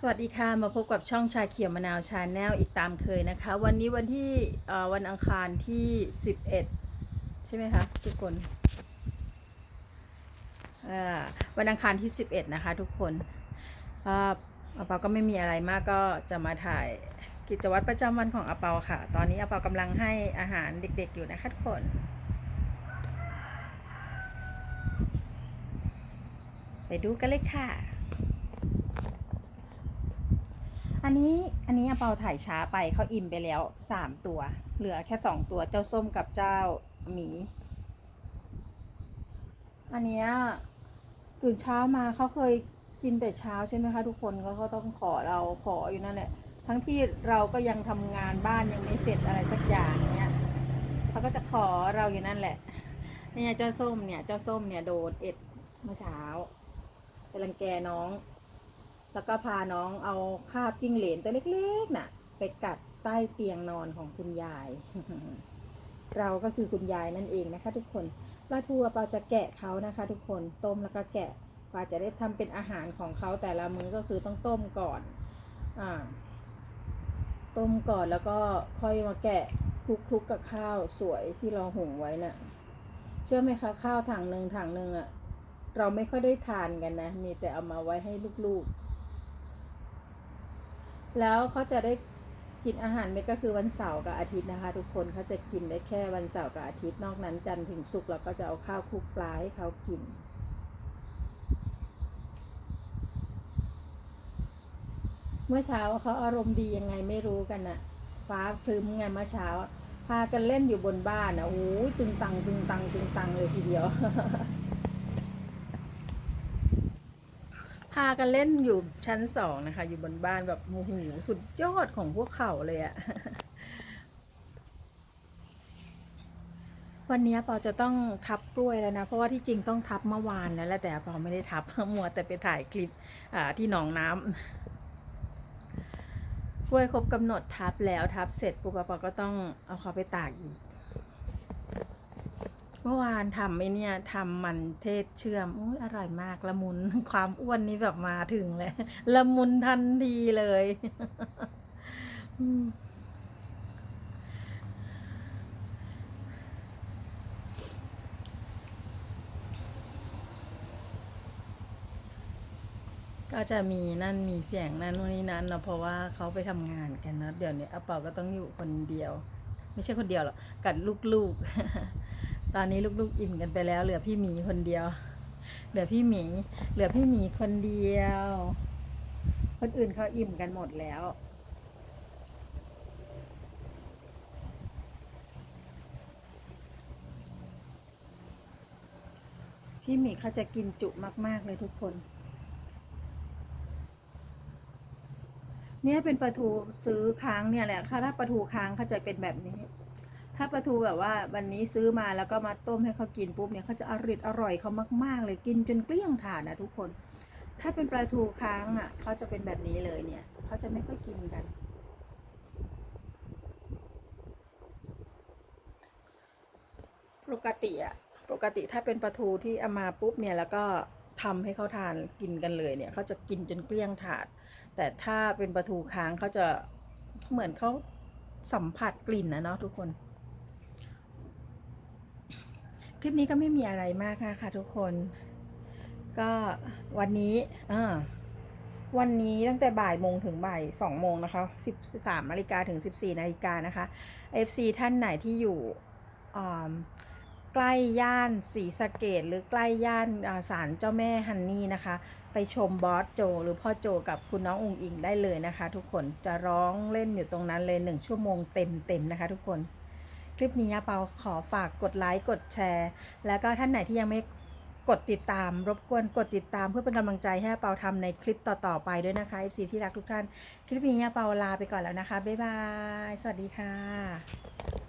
สวัสดีค่ะมาพบกับช่องชาเขียวมะนาวชาแนลอีกตามเคยนะคะ วันนี้วันที่วันอังคารที่ 11 ใช่ไหมคะทุกคนวันอังคารที่ 11 นะคะทุกคนอ่าอาเปาก็ไม่มีอะไรมากก็จะมาถ่ายกิจวัตรประจำวันของอาเปาค่ะ ตอนนี้อาเปากำลังให้อาหารเด็กๆอยู่นะคะทุกคนไปดูกันเลยค่ะ อันนี้อันนี้อเปาถ่ายช้าไปเขาอิ่มไปแล้วสามตัว เหลือแค่สองตัวเจ้าส้มกับเจ้าหมี อันเนี้ยตื่นเช้ามาเขาเคยกินแต่เช้าใช่ไหมคะทุกคนเขาต้องขอเราขออยู่นั่นแหละทั้งที่เราก็ยังทำงานบ้านยังไม่เสร็จอะไรสักอย่างเนี้ยเขาก็จะขอเราอยู่นั่นแหละเนี่ยเจ้าส้มเนี่ยเจ้าส้มเนี่ยโดนเอ็ดเมื่อเช้าไปรังแกน้อง แล้วก็พาน้องเอาคาบจิ้งเหลนตัวเล็กๆน่ะ ไปกัดใต้เตียงนอนของคุณยาย เราก็คือคุณยายนั่นเองนะคะ ทุกคนปลาทูปลาจะแกะเขานะคะ ทุกคนต้มแล้วก็แกะปลาจะได้ทำเป็นอาหารของเขาแต่ละมื้อก็คือต้องต้มก่อนอ่าต้มก่อนแล้วก็ค่อยมาแกะคลุกๆกับข้าวสวยที่เราหุงไว้น่ะ เชื่อไหมคะข้าวถังหนึ่งถังหนึ่งอะเราไม่ค่อยได้ทานกันนะ มีแต่เอามาไว้ให้ลูกๆ แล้วเขาจะได้กินอาหารเม็ดก็คือวันเสาร์กับอาทิตย์นะคะ ทุกคนเขาจะกินได้แค่วันเสาร์กับอาทิตย์นอกนั้นจันทร์ถึงศุกร์เราก็จะเอาข้าวคลุกปลาให้เขากิน เมื่อเช้าเขาอารมณ์ดียังไงไม่รู้กันน่ะฟ้าคลึ้มไงเมื่อเช้าพากันเล่นอยู่บนบ้านอะโอ้ยตึงตังตึงตังตึงตังเลยทีเดียว พากันเล่นอยู่ชั้นสองนะคะ อยู่บนบ้านแบบโอ้โหสุดยอดของพวกเขาเลยอะวันนี้ปอจะต้องทับกล้วยแล้วนะ เพราะว่าที่จริงต้องทับเมื่อวานแล้วแหละแต่ปอไม่ได้ทับมัวแต่ไปถ่ายคลิปที่หนองน้ำกล้วยครบกำหนดทับแล้วทับเสร็จปุ๊บปอก็ต้องเอาเขาไปตากอีก มื่อวานทำไอเนี่ยทำมันเทศเชื่อมอุ้ยอร่อยมากละมุนความอ้วนนี้แบบมาถึงเลยละมุนทันทีเลยก็จะมีนั่นมีเสียงนั่นนู่นนี่นั่นเนาะเพราะว่าเขาไปทำงานกันเนาะเดี๋ยวนี้อาเปาก็ต้องอยู่คนเดียว ไม่ใช่คนเดียวหรอกกับลูกๆ ตอนนี้ลูกๆอิ่มกันไปแล้ว เหลือพี่หมีคนเดียว เหลือพี่หมี เหลือพี่หมีคนเดียว คนอื่นเขาอิ่มกันหมดแล้วพี่หมีเขาจะกินจุมากๆเลยทุกคน เนี่ยเป็นปลาทูซื้อค้างเนี่ยแหละ ถ้าถ้าปลาทูค้างเขาจะเป็นแบบนี้ ถ้าปลาทูแบบว่าวันนี้ซื้อมาแล้วก็มาต้มให้เขากินปุ๊บเนี่ยเขาจะอร่อยอร่อยเขามาก ๆ เลยกินจนเกลี้ยงถาดนะทุกคน ถ้าเป็นปลาทูค้างอะเขาจะเป็นแบบนี้เลยเนี่ยเขาจะไม่ค่อยกินกัน ปกติอะปกติถ้าเป็นปลาทูที่เอามาปุ๊บเนี่ยแล้วก็ทำให้เขาทานกินกันเลยเนี่ยเขาจะกินจนเกลี้ยงถาด แต่ถ้าเป็นปลาทูค้างเขาจะเหมือนเขาสัมผัสกลิ่นนะเนาะทุกคน คลิปนี้ก็ไม่มีอะไรมากนะคะทุกคน ก็วันนี้อ่าวันนี้ตั้งแต่บ่ายโมงถึงบ่ายสองโมงนะคะสิบสามนาฬิกาถึงสิบสี่นาฬิกานะคะ FC ท่านไหนที่อยู่ใกล้ย่านศรีสะเกดหรือใกล้ย่านศาลเจ้าแม่ฮันนี่นะคะ ไปชมบอสโจ หรือพ่อโจกับคุณน้องอุงอิงได้เลยนะคะ ทุกคนจะร้องเล่นอยู่ตรงนั้นเลยหนึ่งชั่วโมงเต็มๆนะคะ ทุกคน คลิปนี้เปาขอฝากกดไลค์กดแชร์ แล้วก็ท่านไหนที่ยังไม่กดติดตาม รบกวนกดติดตามเพื่อเป็นกำลังใจให้เปาทำในคลิปต่อๆไปด้วยนะคะ FC ที่รักทุกท่าน คลิปนี้เปาลาไปก่อนแล้วนะคะ บ๊ายบาย สวัสดีค่ะ